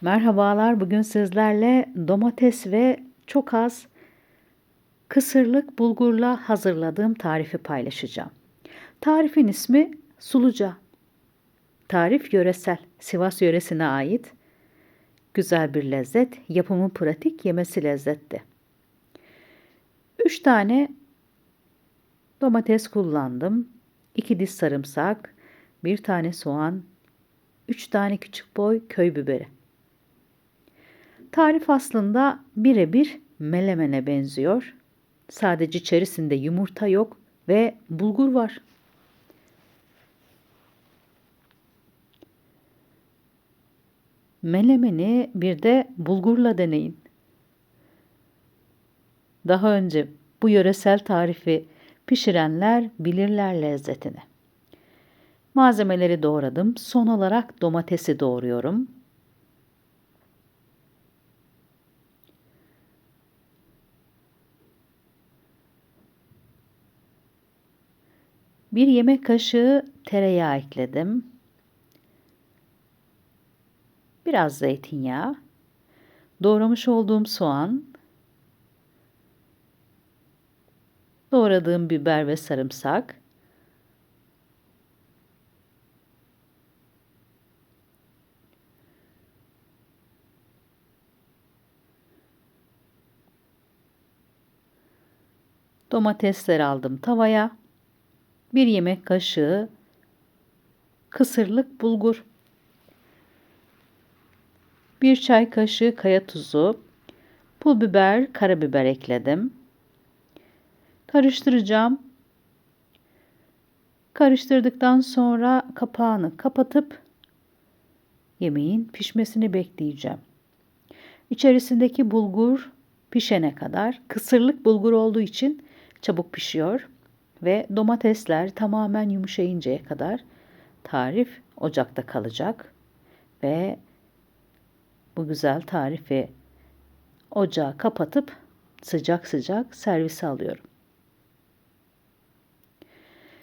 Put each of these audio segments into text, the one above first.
Merhabalar. Bugün sizlerle domates ve çok az kısırlık bulgurla hazırladığım tarifi paylaşacağım. Tarifin ismi suluca. Tarif yöresel, Sivas yöresine ait. Güzel bir lezzet, yapımı pratik, yemesi lezzetli. 3 tane domates kullandım. 2 diş sarımsak, 1 tane soğan, 3 tane küçük boy köy biberi. Tarif aslında birebir melemene benziyor. Sadece içerisinde yumurta yok ve bulgur var. Melemeni bir de bulgurla deneyin. Daha önce bu yöresel tarifi pişirenler bilirler lezzetini. Malzemeleri doğradım. Son olarak domatesi doğruyorum. Bir yemek kaşığı tereyağı ekledim. Biraz zeytinyağı. Doğramış olduğum soğan. Doğradığım biber ve sarımsak. Domatesleri aldım tavaya. Bir yemek kaşığı kısırlık bulgur. Bir çay kaşığı kaya tuzu, pul biber, karabiber ekledim. Karıştıracağım. Karıştırdıktan sonra kapağını kapatıp yemeğin pişmesini bekleyeceğim. İçerisindeki bulgur pişene kadar kısırlık bulgur olduğu için çabuk pişiyor ve domatesler tamamen yumuşayıncaya kadar tarif ocakta kalacak ve bu güzel tarifi ocağı kapatıp sıcak sıcak servise alıyorum.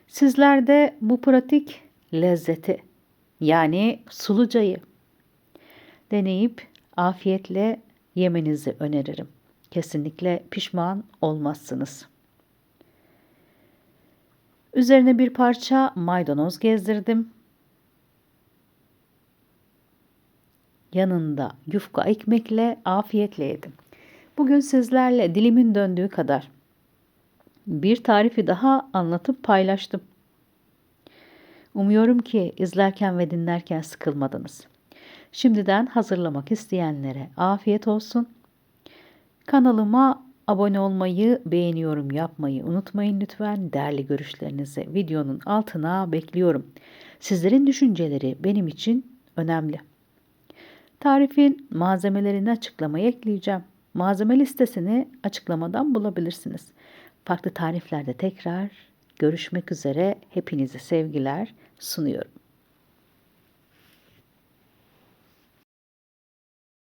Sizler de bu pratik lezzeti yani sulucayı deneyip afiyetle yemenizi öneririm. Kesinlikle pişman olmazsınız. Üzerine bir parça maydanoz gezdirdim. Yanında yufka ekmekle afiyetle yedim. Bugün sizlerle dilimin döndüğü kadar bir tarifi daha anlatıp paylaştım. Umuyorum ki izlerken ve dinlerken sıkılmadınız. Şimdiden hazırlamak isteyenlere afiyet olsun. Kanalıma abone olmayı, beğeniyorum yapmayı unutmayın lütfen. Değerli görüşlerinizi videonun altına bekliyorum. Sizlerin düşünceleri benim için önemli. Tarifin malzemelerini açıklamaya ekleyeceğim. Malzeme listesini açıklamadan bulabilirsiniz. Farklı tariflerde tekrar görüşmek üzere. Hepinize sevgiler sunuyorum.